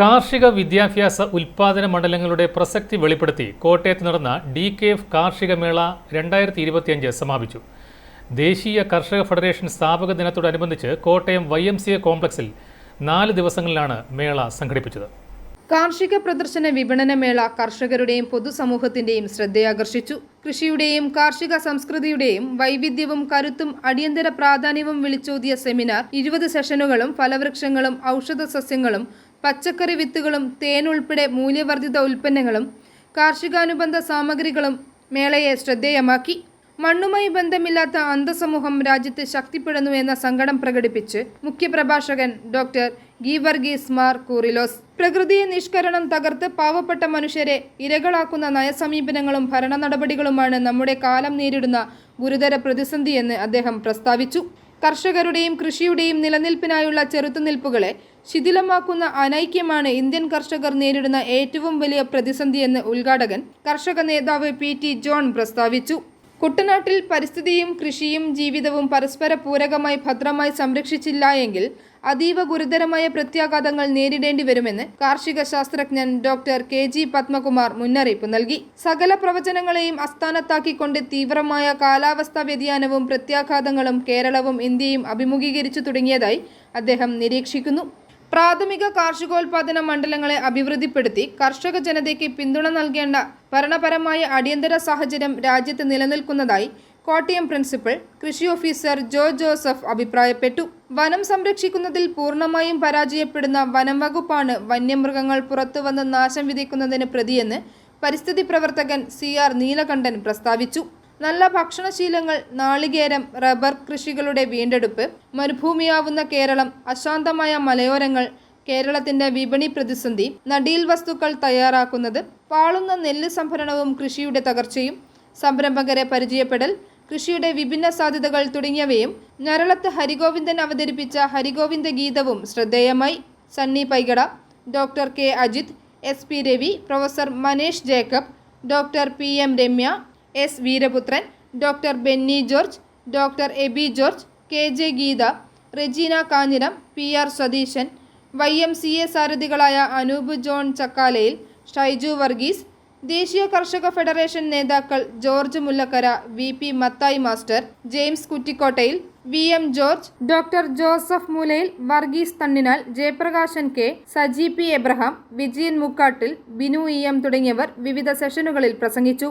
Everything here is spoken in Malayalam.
കാർഷിക വിദ്യാഭ്യാസ ഉൽപാദന മണ്ഡലങ്ങളുടെ പ്രസക്തി വെളിപ്പെടുത്തി കോട്ടയത്ത് നടന്ന ഡി കെ എഫ് കാർഷിക മേള രണ്ടായിരത്തി ഇരുപത്തിയഞ്ച് സമാപിച്ചു. ദേശീയ കർഷക ഫെഡറേഷൻ സ്ഥാപക ദിനത്തോടനുബന്ധിച്ച് Kottayam Y M C A കോംപ്ലക്സിൽ നാല് ദിവസങ്ങളിലാണ് മേള സംഘടിപ്പിച്ചത്. കാർഷിക പ്രദർശന വിപണന മേള കർഷകരുടെയും പൊതുസമൂഹത്തിന്റെയും ശ്രദ്ധയാകർഷിച്ചു. കൃഷിയുടെയും കാർഷിക സംസ്കൃതിയുടെയും വൈവിധ്യവും കരുത്തും അടിയന്തര പ്രാധാന്യവും വിളിച്ചോതിയ സെമിനാർ ഇരുപത് സെഷനുകളും ഫലവൃക്ഷങ്ങളും ഔഷധ സസ്യങ്ങളും പച്ചക്കറി വിത്തുകളും തേൻ ഉൾപ്പെടെ മൂല്യവർദ്ധിത ഉൽപ്പന്നങ്ങളും കാർഷികാനുബന്ധ സാമഗ്രികളും മേളയെ ശ്രദ്ധേയമാക്കി. മണ്ണുമായി ബന്ധമില്ലാത്ത അന്ധസമൂഹം രാജ്യത്ത് ശക്തിപ്പെടുന്നു എന്ന സങ്കടം പ്രകടിപ്പിച്ച് മുഖ്യപ്രഭാഷകൻ ഡോക്ടർ ഗീവർഗീസ് മാർ കൂറിലോസ്. പ്രകൃതിയെ നിഷ്കരണം തകർത്ത് പാവപ്പെട്ട മനുഷ്യരെ ഇരകളാക്കുന്ന നയസമീപനങ്ങളും ഭരണ നടപടികളുമാണ് നമ്മുടെ കാലം നേരിടുന്ന ഗുരുതര പ്രതിസന്ധിയെന്ന് അദ്ദേഹം പ്രസ്താവിച്ചു. കർഷകരുടെയും കൃഷിയുടെയും നിലനിൽപ്പിനായുള്ള ചെറുത്തുനിൽപ്പുകളെ ശിഥിലമാക്കുന്ന അനൈക്യമാണ് ഇന്ത്യൻ കർഷകർ നേരിടുന്ന ഏറ്റവും വലിയ പ്രതിസന്ധിയെന്ന് ഉദ്ഘാടകൻ കർഷക നേതാവ് പി ജോൺ പ്രസ്താവിച്ചു. കുട്ടനാട്ടിൽ പരിസ്ഥിതിയും കൃഷിയും ജീവിതവും പരസ്പര പൂരകമായി ഭദ്രമായി സംരക്ഷിച്ചില്ല എങ്കിൽ അതീവ ഗുരുതരമായ പ്രത്യാഘാതങ്ങൾ നേരിടേണ്ടി വരുമെന്ന് കാർഷിക ശാസ്ത്രജ്ഞൻ ഡോക്ടർ കെ ജി പത്മകുമാർ മുന്നറിയിപ്പ് നൽകി. സകല പ്രവചനങ്ങളെയും അസ്ഥാനത്താക്കിക്കൊണ്ട് തീവ്രമായ കാലാവസ്ഥാ വ്യതിയാനവും പ്രത്യാഘാതങ്ങളും കേരളവും ഇന്ത്യയും അഭിമുഖീകരിച്ചു തുടങ്ങിയതായി അദ്ദേഹം നിരീക്ഷിക്കുന്നു. പ്രാഥമിക കാർഷികോൽപാദന മണ്ഡലങ്ങളെ അഭിവൃദ്ധിപ്പെടുത്തി കർഷക ജനതയ്ക്ക് പിന്തുണ നൽകേണ്ട ഭരണപരമായ അടിയന്തര സാഹചര്യം രാജ്യത്ത് നിലനിൽക്കുന്നതായി കോട്ടയം പ്രിൻസിപ്പൽ കൃഷി ഓഫീസർ ജോ ജോസഫ് അഭിപ്രായപ്പെട്ടു. വനം സംരക്ഷിക്കുന്നതിൽ പൂർണമായും പരാജയപ്പെടുന്ന വനം വകുപ്പാണ് വന്യമൃഗങ്ങൾ പുറത്തുവന്ന് നാശം വിധിക്കുന്നതിന് പ്രതിയെന്ന് പരിസ്ഥിതി പ്രവർത്തകൻ സി ആർ നീലകണ്ഠൻ പ്രസ്താവിച്ചു. നല്ല ഭക്ഷണശീലങ്ങൾ നാളികേരം റബ്ബർ കൃഷികളുടെ വീണ്ടെടുപ്പ് മരുഭൂമിയാവുന്ന കേരളം അശാന്തമായ മലയോരങ്ങൾ കേരളത്തിന്റെ വിപണി പ്രതിസന്ധി നടീൽ വസ്തുക്കൾ തയ്യാറാക്കുന്നത് പാളുന്ന നെല്ല് സംഭരണവും കൃഷിയുടെ തകർച്ചയും സംരംഭകരെ പരിചയപ്പെടൽ കൃഷിയുടെ വിഭിന്ന സാധ്യതകൾ തുടങ്ങിയവയും ഞരളത്ത് ഹരിഗോവിന്ദൻ അവതരിപ്പിച്ച ഹരിഗോവിന്ദ ഗീതവും ശ്രദ്ധേയമായി. Sunny Paikada doctor K. Ajith S. P. Ravi professor Manesh Jacob doctor P. M. Ramya S Veeraputhran doctor Benny George doctor Aby George K J Geetha Regina Kanjiram P R Satheeshan Y M C A സാരഥികളായ Anoop John Chakkalayil Shaiju Varghese ദേശീയ കർഷക ഫെഡറേഷൻ നേതാക്കൾ George Mullakkara V P Mathai master James Kuttikottayil V M George doctor Joseph Moolayil Varghese Thanninal Jayaprakashan K Saji P Abraham Vijayan Mukkattil Binu E M തുടങ്ങിയവർ വിവിധ സെഷനുകളിൽ പ്രസംഗിച്ചു.